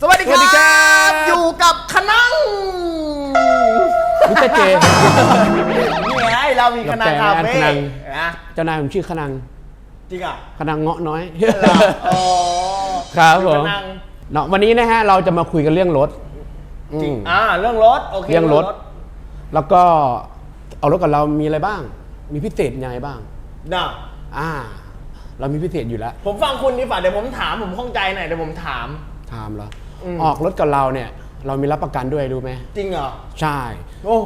สวัสดีคสวัสดีครัรับ บ อยู่กับคณังมิสเตอร์เจ นี่ไงเรามีคณังคาเฟ่คณัง นะเจ้านายผมชื่อขนังจริงอะขนังเงาะน้อยเหรออ๋อครับผมคณังเนาะวันนี้นะฮะเราจะมาคุยกันเรื่องรถจริงอืม อ่าเรื่องรถโอเคเรื่องรถ แล้วก็เอารถกับเรามีอะไรบ้าง มีพิเศษยังไงบ้างน่ะอ่า เรามีพิเศษอยู่แล้วผมฟังคุณดีฝ่าเดี๋ยวผมถามผมข้องใจหน่อยเดี๋ยวผมถามถามเหรอ อืมออกรถกับเราเนี่ย เรามีรับประกันด้วยรู้ไหมจริงเหรอ ใช่ โอ้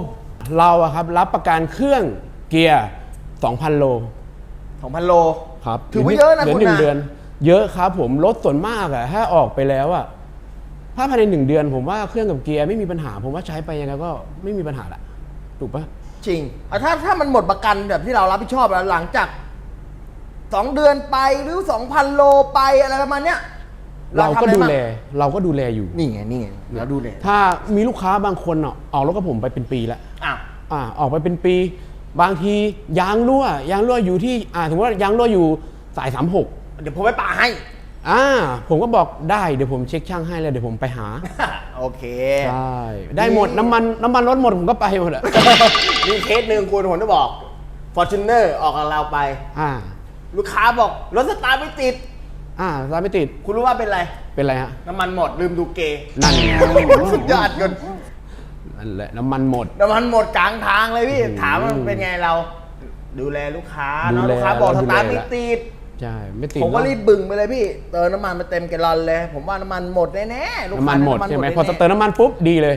เราอะครับรับประกันเครื่องเกียร์ 2,000 โลสองพันโล ครับถือว่าเยอะนะหลืคุณหนึ่งนะ เดือน เยอะครับผมรถส่วนมากอะถ้าออกไปแล้วอะถ้าภายในหนึ่งเดือน ผมว่าเครื่องกับเกียร์ไม่มีปัญหา ผมว่าใช้ไปยังไงก็ไม่มีปัญหาละถูกปะจริงอะถ้าถ้ามันหมดประกันแบบที่เรารับผิดชอบแล้วหลังจากสองเดือนไปหรือสองพันโลไปอะไรประมาณเนี้ย เราทำก็อะไรดูบ้างแลเราก็ดูแลอยู่ นี่ไงนี่ไงเราดูแลถ้ามีลูกค้าบางคนอะออกรถกับผมไปเป็นปีแล้วอะอ่าออกไปเป็นปี บางทียางรั่วยางรั่วอยู่ที่อ่าสมมติว่ายางรั่วอยู่สายสามหกเดี๋ยวผมไปป่าให้อ่าผมก็บอกได้เดี๋ยวผมเช็คช่างให้เลยเดี๋ยวผมไปหา โอเคใช่ได้หมดน้ำมันน้ำมันรถหมดผมก็ไปหมดอะมีเคสหนึ่งคุณผมจะบอก Fortuner ออกกับเราไป อ่า ลูกค้าบอกรถสตาร์ทไม่ติด อ่าร้านไม่ติดคุณรู้ว่าเป็นไร เป็นไรฮะน้ำมันหมดลืมดูเกย์นั่นไงสุดยอดจนนั่นแหละน้ำมันหมด น้ำมันหมดกลางทางเลยพี่อืมถามว่าเป็นไงเรา ดูแลลูกค้าดูเนาะแลลูกค้าบอกเราสดูแลตาร์ทไม่ละติดใช่ไม่ติดผมก็เนอะรีบบึ่งไปเลยพี่ เติมน้ำมันมาเต็มแกลลอนเลย ผมว่าน้ำมันหมดแน่ๆลูกน้ำค้ามันหมดำใช่ไหมแน่ๆพอเติมน้ำมันปุ๊บดีเลย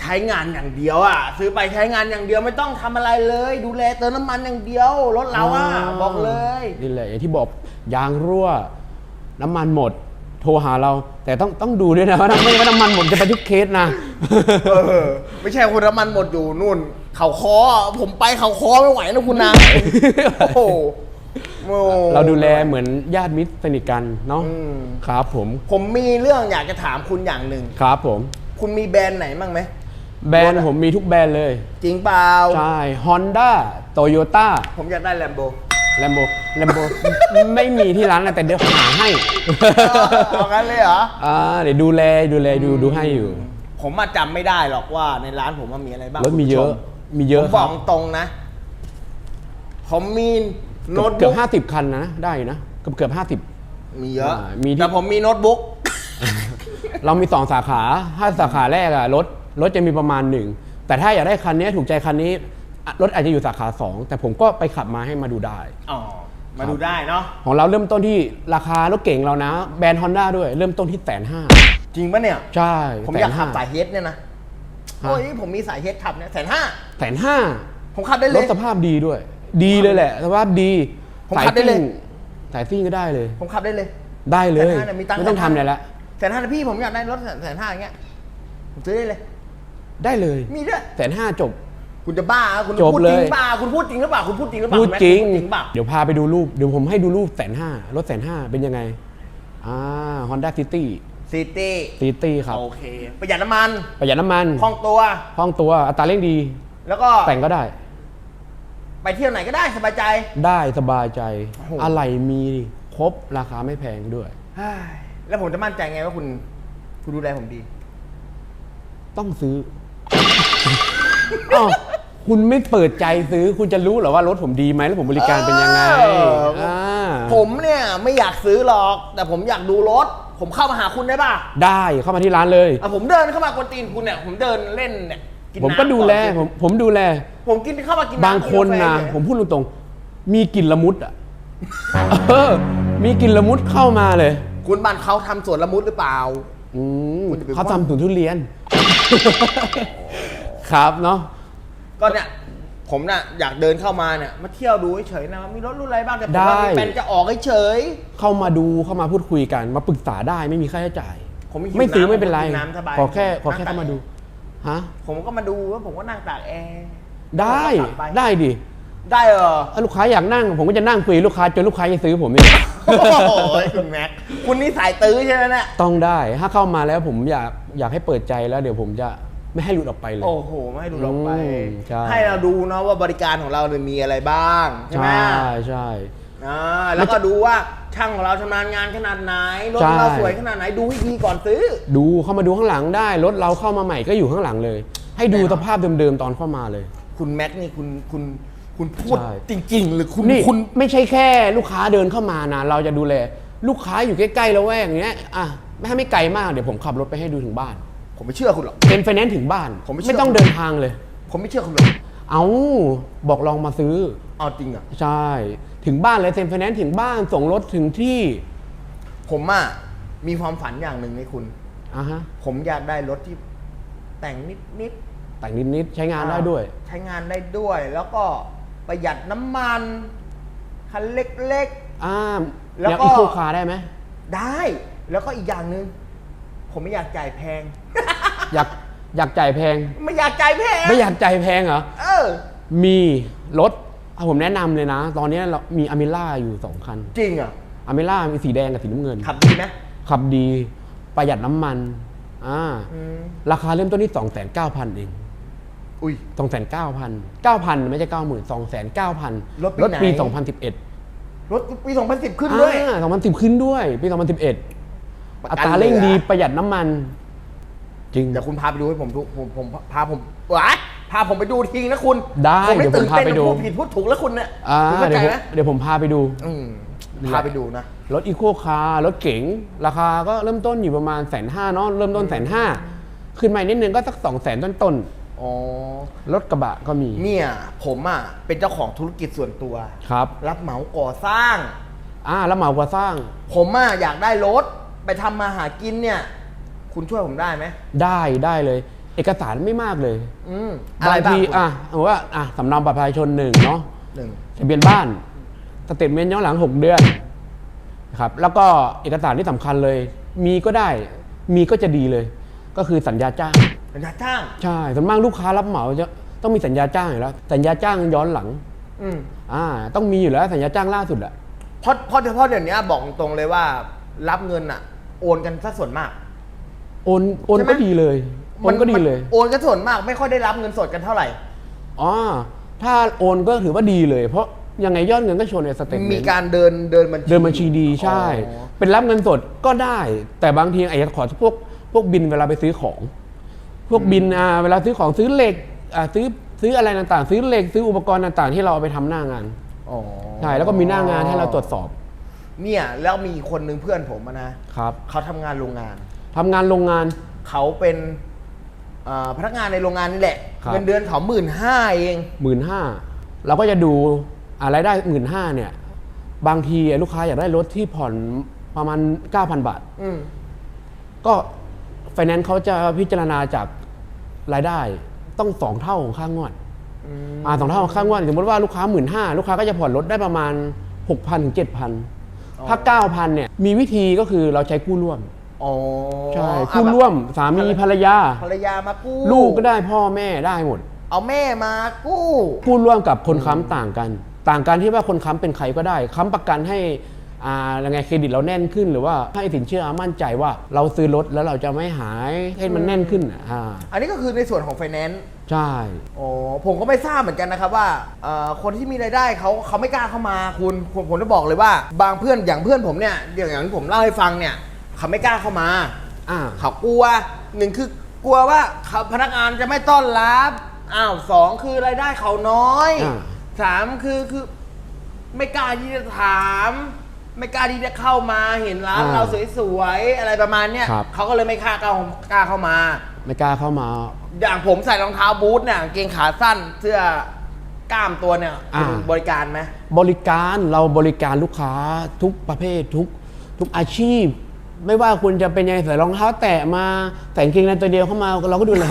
ใช้งานอย่างเดียวอะ ซื้อไปใช้งานอย่างเดียวไม่ต้องทำอะไรเลย ดูแลเติมน้ำมันอย่างเดียวรถเราอะบอกเลย นี่แหละอย่างที่บอกยางรั่ว น้ำมันหมด โทรหาเรา แต่ต้องต้องดูด้วยนะว่าไม่ว่าน้ำมันหมดจะไปทุกเคสนะ เออ ไม่ใช่คุณน้ำมันหมดอยู่นู่น เขาคอผมไปเขาคอไม่ไหวนะคุณนะ โอ้โหโอ้เราดูแลเหมือนญาติมิตรสนิทกันเนาะอืม ครับผมผมมีเรื่องอยากจะถามคุณอย่างหนึ่ง ครับผม คุณมีแบรนด์ไหนบ้างไหม แบรนด์ผมมีทุกแบรนด์เลย จริงเปล่าใช่ Honda Toyota ผมอยากได้แลมโบ Lambo Lambo ไม่มีที่ร้านนะแต่เดี๋ยวหาให้เอางั้นเลยเหรออ่าเดี๋ยวดูแลดูแลดูดูให้อยู่ ผมมาจำไม่ได้หรอกว่าในร้านผมมันมีอะไรบ้างรถมีคุณเยผู้อะชมีเยอะผมคบอรักบตรงนะ ผมมีโน้ตเกือบุ๊บกห้าสิบคันนะได้อยู่นะเกือบเกือบห้าสิบมีเยอะอ่ามีที่แต่ผมมีโน้ตบุ๊กเรามีสองสาขาถ้าสาขาแรกอะรถ รถจะมีประมาณหนึ่งแต่ถ้าอยากได้คันนี้ถูกใจคันนี้อะรถอาจจะอยู่สาขาสองแต่ผมก็ไปขับมาให้มาดูได้ อ๋อ มาดูได้เนาะ ของเราเริ่มต้นที่ราคารถเก่งเรานะ แบรนด์ Honda ด้วยเริ่มต้นที่แสนห้าจริงปะเนี่ย ใช่ผมอยากขับ150,000สายเฮดเนี่ยนะฮะโอ้ยผมมีสายเฮดขับเนี่ยแสนห้าแสนห้าผมขับได้เลรถย สภาพดีด้วย ดีเลยแหละ สภาพดีผมสายขับได้เลยซิ่งสายซิ่งก็ได้เลย ผมขับได้เลย ได้เลย แสนห้าเนี่ยมีตังค์ ไม่ต้องแสนห้าทำอะไรละแสนห้านะพี่ผมอยากได้รถแสนแสนห้าอย่างเงี้ยผมซื้อได้เลย ได้เลยมีด้วยแสนห้าจบ คุณจะบ้าเหรอคุณจบพูดเลยจริงเปล่าคุณพูดจริงหรือเปล่าคุณพูดจริงหรือเปล่าพูดแม็กจริง คุณพูดจริงเปล่า เดี๋ยวพาไปดูรูป เดี๋ยวผมให้ดูรูปแสนห้ารถแสนห้าเป็นยังไง อ่า Honda City ซิตี้ City ครับ โอเค ประหยัดน้ำมันประหยัดน้ำมันคล่องตัว คล่องตัวอัตราเร่งดี แล้วก็แต่งก็ได้ ไปเที่ยวไหนก็ได้สบายใจ ได้สบายใจ โอ้โห อะไรมีครบราคาไม่แพงด้วย เฮ้ยแล้วผมจะมั่นใจไงว่าคุณ คุณดูแลผมดี ต้องซื้อ อ้าวคุณไม่เปิดใจซื้อคุณจะรู้เหรอว่ารถผมดีไหมแล้วผมบริการเป็นยังไงเอออ่ อ่าผมเนี่ยไม่อยากซื้อหรอก แต่ผมอยากดูรถ ผมเข้ามาหาคุณได้ป่ะได้เข้ามาที่ร้านเลย อะผมเดินเข้ามากวนตีนคุณเนี่ย ผมเดินเล่นเนี่ยนผมก็น้ำดูแลอนผมผมดูแล ผมกินเข้ามากินบางคนกินะกาแฟผมพูดตรงๆมีกลิ่นละมุดอะเออมีกลิ่นละมุดเข้ามาเลย คุณบ้านเขาทำสวนละมุดหรือเปล่า อืมคุณจะไปเขาว่าทำสวนทุเรียน ครับเนาะ ก็เนี่ยผมน่ะอยากเดินเข้ามาเนี่ยมาเที่ยวดูเฉยๆนะมีรถรุ่นอะไรบ้างแต่ผมว่าได้ มีแปลนจะออกเฉยเข้ามาดูเข้ามาพูดคุยกัน มาปรึกษาได้ไม่มีค่าใช้จ่ายผมไม่หิวไม่ซื้อน้ำไม่เป็นไรผมกินน้ำสบายขอแค่ขอแค่นั่งตักเข้ามาดู ฮะ ผมก็มาดูแล้วผมก็นั่งตากแอร์ได้ผมก็กลับป ได้ดิ ได้เหรอถ้าลูกค้าอยากนั่ง ผมก็จะนั่งคุยลูกค้าจนลูกค้าจะซื้อผมเนี่ยโอ้โหคุณแม็กคุณนี่สายตื้อใช่ไหมเนี่ยต้องได้ถ้าเข้ามาแล้วผมอยากอยากให้เปิดใจแล้ว เดี๋ยวผมจะไม่ให้หลุดออกไปเลย โอ้โห ไม่ให้ดูลงไปอืมใช่ ให้เราดูเนาะว่าบริการของเราเนี่ยมีอะไรบ้าง ใช่ไหมใช่ใช่อ่าแล้วก็ดูว่าช่างของเราชำนาญงานขนาดไหนรถใช่เราสวยขนาดไหนดูให้ดีก่อนซื้อ ดูเข้ามาดูข้างหลังได้รถเราเข้ามาใหม่ก็อยู่ข้างหลังเลย ให้ดูแน่นอนสภาพเดิมๆตอนเข้ามาเลย คุณแม็กซ์นี่คุณคุณ คุณพูดใช่ จริง ๆ หรือคุณนี่คุณ ไม่ใช่แค่ลูกค้าเดินเข้ามานะ เราจะดูแล ลูกค้าอยู่ใกล้ๆแล้วแวกอย่างเงี้ยอะไม่ให้ไม่ไกลมากเดี๋ยวผมขับรถไปให้ดูถึงบ้านผมไม่เชื่อคุณหรอก เป็นไฟแนนซ์ถึงบ้านผมไม่เชื่อ ต้องเดินทางเลย ผมไม่เชื่อคุณหรอกเอาบอกลองมาซื้อ เอาจริงอะ ใช่ ถึงบ้านเลยเซ็นไฟแนนซ์ถึงบ้านส่งรถถึงที่ผมอะมีความฝันอย่างหนึ่งให้คุณ อะฮะผมอยากได้รถที่แต่งนิดนิดแต่งนิดๆใช้ๆงานได้ด้วย ใช้งานได้ด้วย แล้วก็ ประหยัดน้ำมัน คันเล็ก อ่าแล้วอยากก็อีโคคาร์ได้ไหม ๆ ได้ แล้วก็อีกอย่างหนึ่งผมไม่อยากจ่ายแพง อยากอยากจ่ายแพง ไม่อยากจ่ายแพงไม่อยากจ่ายแพงเหรอ เออ มีรถอะผมแนะนำเลยนะ ตอนนี้เรามีอเมล่าอยู่สองคันจริงอะอเมล่ามีสีแดงกับสีน้ำเงิน ขับดีไหมขับดี ประหยัดน้ำมัน อ่า อืมราคาเริ่มต้นที่สองแสนเก้าพันเอง อุ้ย สองแสนเก้าพันเก้าพันไม่ใช่เก้าหมื่นสองแสนเก้าพันรถปีรถปีไหน สองพันสิบเอ็ดรถปี 2010 ขึ้นด้วย สองพันสิบขึ้นด้วย ปีสองพันสิบเอ็ดประอักันตราเร่งเหลือดีประหยัดน้ำมัน จริง เดี๋ยวคุณพาไปดูให้ผมดูผมผมพาผมวะพาผมไปดูทีนะคุณได้ผมเดี๋ยวผมตื่นพาเต้นไปดู พูดผิดพูดถูกแล้วคุณเนี่ยอ่าคุณเข้าเดี๋ใจยวผมไหมเดี๋ยวผมพาไปดู อืมนี่แหละพาไปดูนะ รถอีโคคาร์รถเก๋ง ราคาก็เริ่มต้นอยู่ประมาณแสนห้าเนาะเริ่มต้นแสนห้าขึ้นมานิดนึงก็สักสองแสนต้น อ๋อๆรถกระบะก็มีเนี่ยผมอะเป็นเจ้าของธุรกิจส่วนตัว ครับรับเหมาก่อสร้าง อ่าแล้วเหมาก่อสร้างผมอะอยากได้รถไปทำมาหากินเนี่ย คุณช่วยผมได้ไหมได้ได้เลย เอกสารไม่มากเลยอืมอะไรบางบ้างทีคุณอะเอาว่าอะสำเนาบัตรประชาชนหนึ่งเนาะหนึ่งทะเบียนบ้านสเตทเมนต์ย้อนหลัง 6 เดือนนะครับแล้วก็เอกสารที่สำคัญเลย มีก็ได้ มีก็จะดีเลย ก็คือสัญญาจ้าง สัญญาจ้าง ใช่ส่วนมากลูกค้ารับเหมาจะต้องมีสัญญาจ้างอยู่แล้ว สัญญาจ้างย้อนหลัง อืมอ่า ต้องมีอยู่แล้วสัญญาจ้างล่าสุดอะเพราะเพราะเพราะเดี๋ยวนี้บอกตรงๆเลยว่า รับเงินอะ โอนกันซะส่วนมาก โอนโอนใช่ไหม ก็ดีเลยโอนก็ดีเลยมันโอนกันส่วนมากไม่ค่อยได้รับเงินสดกันเท่าไหร่ อ๋อถ้าโอนก็ถือว่าดีเลย เพราะยังไงยอดเงินก็โชว์ในสเตทเมนต์มีการเดินเดินบัญชีเดินบัญชีดีใช่ อ๋อเป็นรับเงินสดก็ได้ แต่บางทีไอ้ขอพวกพวกบินเวลาไปซื้อของ พวกบินอ่าเวลาซื้อของซื้อเหล็กอ่าซื้อซื้ออะไรต่างๆ ซื้อเหล็กซื้ออุปกรณ์ต่างๆ ที่เราเอาไปทำหน้างานอ๋อใช่แล้วก็มีหน้างานให้เราตรวจสอบเนี่ยแล้วมีคนหนึ่งเพื่อนผมอะนะครับเขาทำงานโรงงาน ทำงานโรงงาน เขาเป็นเอ่อพนักงานในโรงงานนี่แหละครับ เงินเดือนเขาหมื่นห้าเอง หมื่นห้าเราก็จะดูอะไรายได้หมื่นห้าเนี่ย บางทีลูกค้าอยากได้รถที่ผ่อนประมาณ 9,000 บาท อืมก็ ไฟแนนซ์เขาจะพิจารณาจากรายได้ต้องสองเท่าของค่างวดอืมอ่าสองเท่าของค่างวดสมมติว่าลูกค้าหมื่นห้าลูกค้าก็จะผ่อนรถได้ประมาณหกพันถึงเจ็ดพันถ้าเก้าพันเนี่ยมีวิธีก็คือเราใช้กู้ร่วมอ๋อใช่อะกู้แบบร่วมสามีภรรยาภรรยามากู้ลูกก็ได้พ่อแม่ได้หมด เอาแม่มากู้กู้ร่วมกับคนค้ำต่างกัน ต่างกันที่ว่าคนค้ำเป็นใครก็ได้ค้ำประกันให้ อ่ายังไงเครดิตเราแน่นขึ้นหรือว่าให้สินเชื่อมั่นใจว่าเราซื้อรถแล้วเราจะไม่หายให้มันแน่นขึ้นอะอ่าอันนี้ก็คือในส่วนของไฟแนนซ์ใช่อ๋อผมก็ไม่ทราบเหมือนกันนะครับว่าเอ่อคนที่มีรายได้เขาเขาไม่กล้าเข้ามาคุณผมผมจะบอกเลยว่า บางเพื่อนอย่างเพื่อนผมเนี่ยอย่างอย่างที่ผมเล่าให้ฟังเนี่ยเขาไม่กล้าเข้ามา อ่า เขากลัวหนึ่งคือกลัวว่าเขาพนักงานจะไม่ต้อนรับอ้าวสองคือรายได้เขาน้อยอ่า สามคือคือ ไม่กล้าที่จะถาม ไม่กล้าที่จะเข้ามาเห็นร้านเราสวยๆอะไรประมาณเนี้ยครับ เขาก็เลยไม่กล้ากล้ากล้าเข้ามา ไม่กล้าเข้ามา อย่างผมใส่รองเท้าบูทเนี่ยกางเกงขาสั้นเสื้อกล้ามตัวเนี่ยอ่า คุณบริการไหม บริการเราบริการลูกค้าทุกประเภททุกทุกอาชีพ ไม่ว่าคุณจะเป็นยังไงใส่รองเท้าแตะมาแต่งเกงในตัวเดียวเข้ามาเราก็ดูแล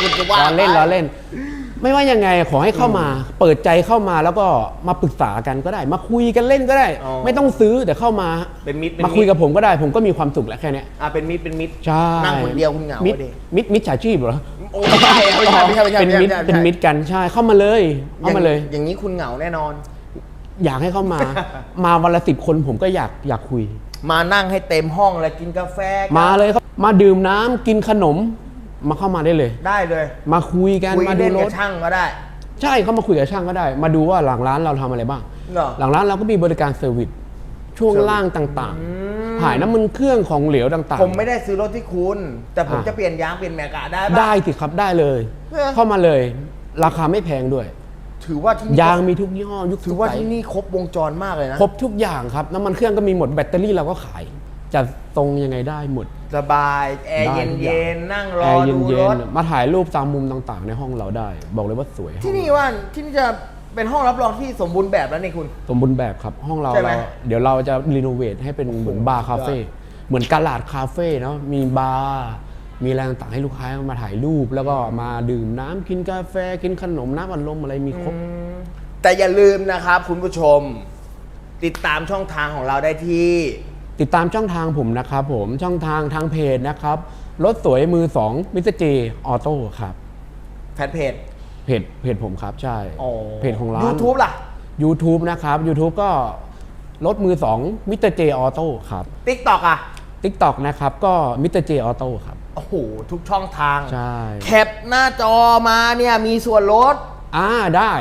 คุณจะว่าล้อเล่นไป ล้อเล่น ไม่ว่ายังไงขอให้เข้ามาเปิดใจเข้ามาแล้วก็มาปรึกษากันก็ได้ มาคุยกันเล่นก็ได้ อ๋อไม่ต้องซื้อแต่เข้ามาเป็นมิตรเป็นมาคุยมิตรกับผมก็ได้ ผมก็มีความสุขแล้วแค่เนี้ยอ่าเป็นมิตรเป็นมิตร ใช่นั่งคนเดียวคุณเหงามิดดิ มิดมิดฉาชีพเหรอโอ้ไม่ใช่ไม่ใช่ไม่ใช่ไม่ใช่เป็นมิดไใช่เป็นมิดกันใช่เข้ามาเลยเข้ามาเลยอย่างนี้คุณเหงาแน่นอน อยากให้เข้ามา มาวันละสิบคนผมก็อยากอยากคุย มานั่งให้เต็มห้องเลยกินกาแฟกัน มาเลยครับ มาดื่มน้ำกินขนม มาเข้ามาได้เลย ได้เลยมาคุยกันคุยมาดูเล่นรกับถช่างก็ได้ ใช่เขามาคุยกับช่างก็ได้ มาดูว่าหลังร้านเราทำอะไรบ้าง เหรอ หลังร้านเราก็มีบริการเซอร์วิสช่วงล่างต่างๆถ่ายน้ำมันเครื่องของเหลวต่างๆผมไม่ได้ซื้อรถที่คุณ แต่ผมอะจะเปลี่ยนยางเปลี่ยนแม็กอะได้ปะ ได้สิครับได้เลย เออ เข้ามาเลย ราคาไม่แพงด้วย ถือว่าที่นี่ยางมีทุกยี่ห้อยุคถือว่าทุกไซส์ที่นี่ครบวงจรมากเลยนะ ครบทุกอย่างครับ น้ำมันเครื่องก็มีหมดแบตเตอรี่เราก็ขาย จะตรงยังไงได้หมด สบายแอร์ได้เย็นทุกอเย็ย่าง นนั่งรแออร์เดูย็รนถ ๆมาถ่ายรูปตามมุมต่างๆ ในห้องเราได้ บอกเลยว่าสวยที่นี่ว่าที่นี่จะเป็นห้องรับรองที่สมบูรณ์แบบแล้วนี่คุณ สมบูรณ์แบบครับห้องเราใช่ไหม เราเดี๋ยวเราจะรีโนเวทให้เป็นเหมือนบาร์คาเฟ่เหมือนกาลาดคาเฟ่เนาะมีบาร์มีอะไรต่างๆให้ลูกค้ามาถ่ายรูป แล้วก็มาดื่มน้ำกินกาแฟกินขนมน้ำอัดลมอะไรมีครบ แต่อย่าลืมนะครับคุณผู้ชม ติดตามช่องทางของเราได้ที่ ติดตามช่องทางผมนะครับผมช่องทางทางเพจนะครับรถสวยมือ2มิสเตอร์เจออโต้ครับแฟนเพจเพจเพจผมครับใช่อ๋อเพจของร้าน ยูทูบล่ะ YouTube นะครับ YouTube ก็รถมือ2มิสเตอร์เจออโต้ครับ ติ๊กต็อกอะ TikTok นะครับ ก็มิสเตอร์เจออโต้ครับ โอ้โห ทุกช่องทาง ใช่ แคปหน้าจอมาเนี่ยมีส่วนลดอ่าได้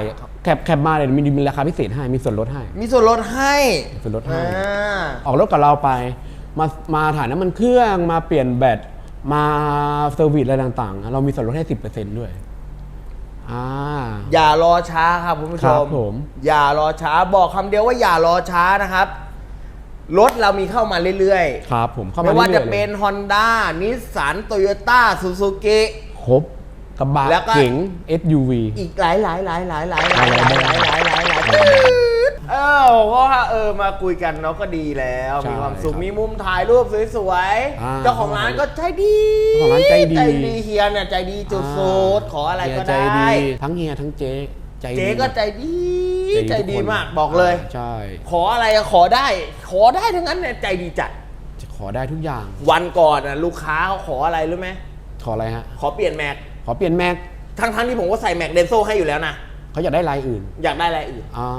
แคปแคปมาเลยมีมีราคาพิเศษให้มีส่วนลดให้ มีส่วนลดให้มีส่วนลดให้ อ่าออกรถกับเราไป มามาถ่ายน้ำมันเครื่องมาเปลี่ยนแบตมาเซอร์วิสอะไรต่างๆ เรามีส่วนลดให้10%ด้วยอ่า อย่ารอช้าครับคุณผู้ชครัมบผม อย่ารอช้าบอกคำเดียวว่าอย่ารอช้านะครับ รถเรามีเข้ามาเรื่อยครับผมๆเข้ามาไม่ว่ารื่จะอยๆลยเป็น Honda นิสสันโตโยต้าซูซูกิ ครบ กระบะแล้วก็ เก๋ง SUV อีกหลายหลายหลายหลายหลายหลายหหลาลายยหลายหลายหลายหลายเออเพราะว่าเออมาคุยกันเนาะก็ดีแล้ว ใช่มีความสุขครับมีมุมถ่ายรูปสวยอ่าๆเจ้าของร้านก็ใจดีเจ้าของร้านใจดี ใจดีเฮียเนี่ยใจดีจุดสุดขออะไรก็เฮียได้ใจทั้งเฮียทั้งเจ๊ใจดีเจ๊ก็ใจดีใจทุดีคนมากบอกเลย ใช่ขออะไรก็ขอได้ ขอได้ทั้งนั้นเนี่ยใจดีจัดจะขอได้ทุกอย่างวันก่อนน่ะลูกค้าเขาขออะไรรู้ไหมขออะไรฮะ ขอเปลี่ยนแม็ก ขอเปลี่ยนแม็กทั้งทั้งๆที่ผมก็ใส่แม็กเดนโซให้อยู่แล้วนะเขาอยากได้ลายอื่น อยากได้อะไรอื่นอ๋อ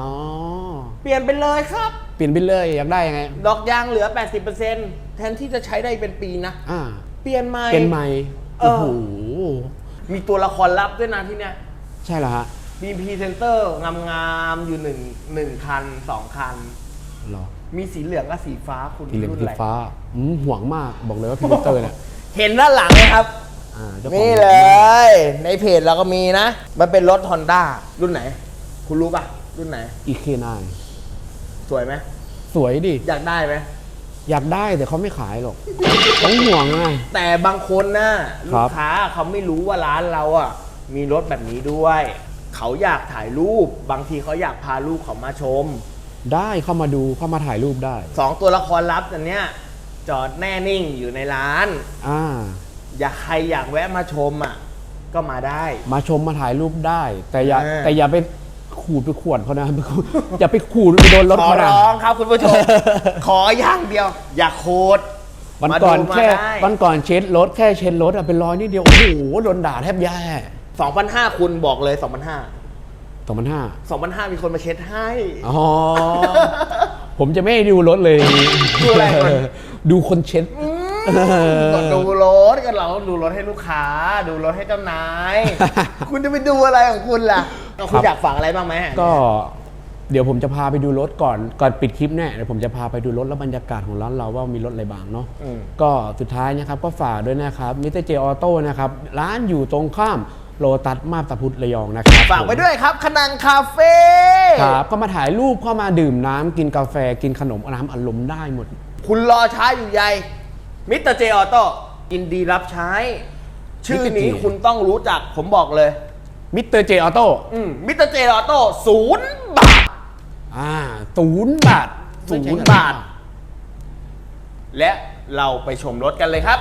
เปลี่ยนไปเลยครับ เปลี่ยนไปเลยอยากได้ยังไง ดอกยางเหลือ 80%แทนที่จะใช้ได้เป็นปีนะอ่าเปลี่ยนใหม่เป็นไม้เอโอ้อโหมีตัวละครลับด้วยนะที่เนี้ยใช่แล้วฮะมีพรีเซนเตอร์งามๆอยู่หนึ่งหนึ่งคันสองคันเหรอมีสีเหลืองกับสีฟ้าคุณสีเหลืองรุ่นสีอะไรฟ้าอืมห่วงมากบอกเลยว่าพิมพ์เตอร์เนี่ยเห็นด้านหลังไหมครับ อ่าจ้าของนี่เลย ในเพจเราก็มีนะ มันเป็นรถ Honda รุ่นไหน คุณรู้ป่ะ รุ่นไหน อีเคนายสวยไหมสวยดิ อยากได้ไหม อยากได้แต่เขาไม่ขายหรอกต้องห่วงไง แต่บางคนนะครัลูบกค้าเขาไม่รู้ว่าร้านเราอะ มีรถแบบนี้ด้วย เขาอยากถ่ายรูป บางทีเขาอยากพาลูกเขามาชม ได้เข้ามาดูเข้ามาถ่ายรูปได้สองตัวละครลับอันเนี้ยจอดแน่นิ่งอยู่ในร้าน อ่า อยากใครอยากแวะมาชมอะก็มาได้ มาชมมาถ่ายรูปได้ แต่อย่าอ่าแต่อย่าไปขูดไปขวนเขานะไปขูดอย่าไปขูดไปโดนรถขอเขานะร้องครับคุณผู้ชม ขออย่างเดียว อย่าโคดวันก่อนมาดูมาแค่ได้วันก่อนเช็ดรถแค่เช็ดรถอะเป็นรอยนิดเดียว โอ้โหโดนด่าแทบแย่2,500คุณบอกเลย2,500สองพันห้า2,500มีคนมาเช็ดให้ อ๋อ ผมจะไม่ให้ดูรถเลย ดูอะไรก่อน ดูคนเช็ด ก็ดูรถกันเราดูรถให้ลูกค้า ดูรถให้เจ้านาย คุณจะไปดูอะไรของคุณล่ะเอาคุณอยากฝากอะไรบ้างไหมก็เดี๋ยวผมจะพาไปดูรถก่อนก่อนปิดคลิปแน่เดี๋ยวผมจะพาไปดูรถแล้วบรรยากาศของร้านเราว่ามีรถอะไรบ้างเนาะก็สุดท้ายนะครับก็ฝากด้วยนะครับมิสเตอร์เจออโต้นะครับร้านอยู่ตรงข้ามโลตัสมาบตาพุธระยองนะครับฝากไปด้วยครับขนังคาเฟ่ครับก็มาถ่ายรูปเข้ามาดื่มน้ำกินกาแฟกินขนมน้ำอารมณ์ได้หมด คุณรอช้าอยู่ใหญ่ มิสเตอร์เจออโต้ยินดีรับใช้ ชื่อนี้ Mr. J คุณต้องรู้จักผมบอกเลย มิสเตอร์เจออโต้อืมมิสเตอร์เจออโต้ศูนย์บาท อ่าศูนย์บาท ศูนย์บาท และเราไปชมรถกันเลยครับ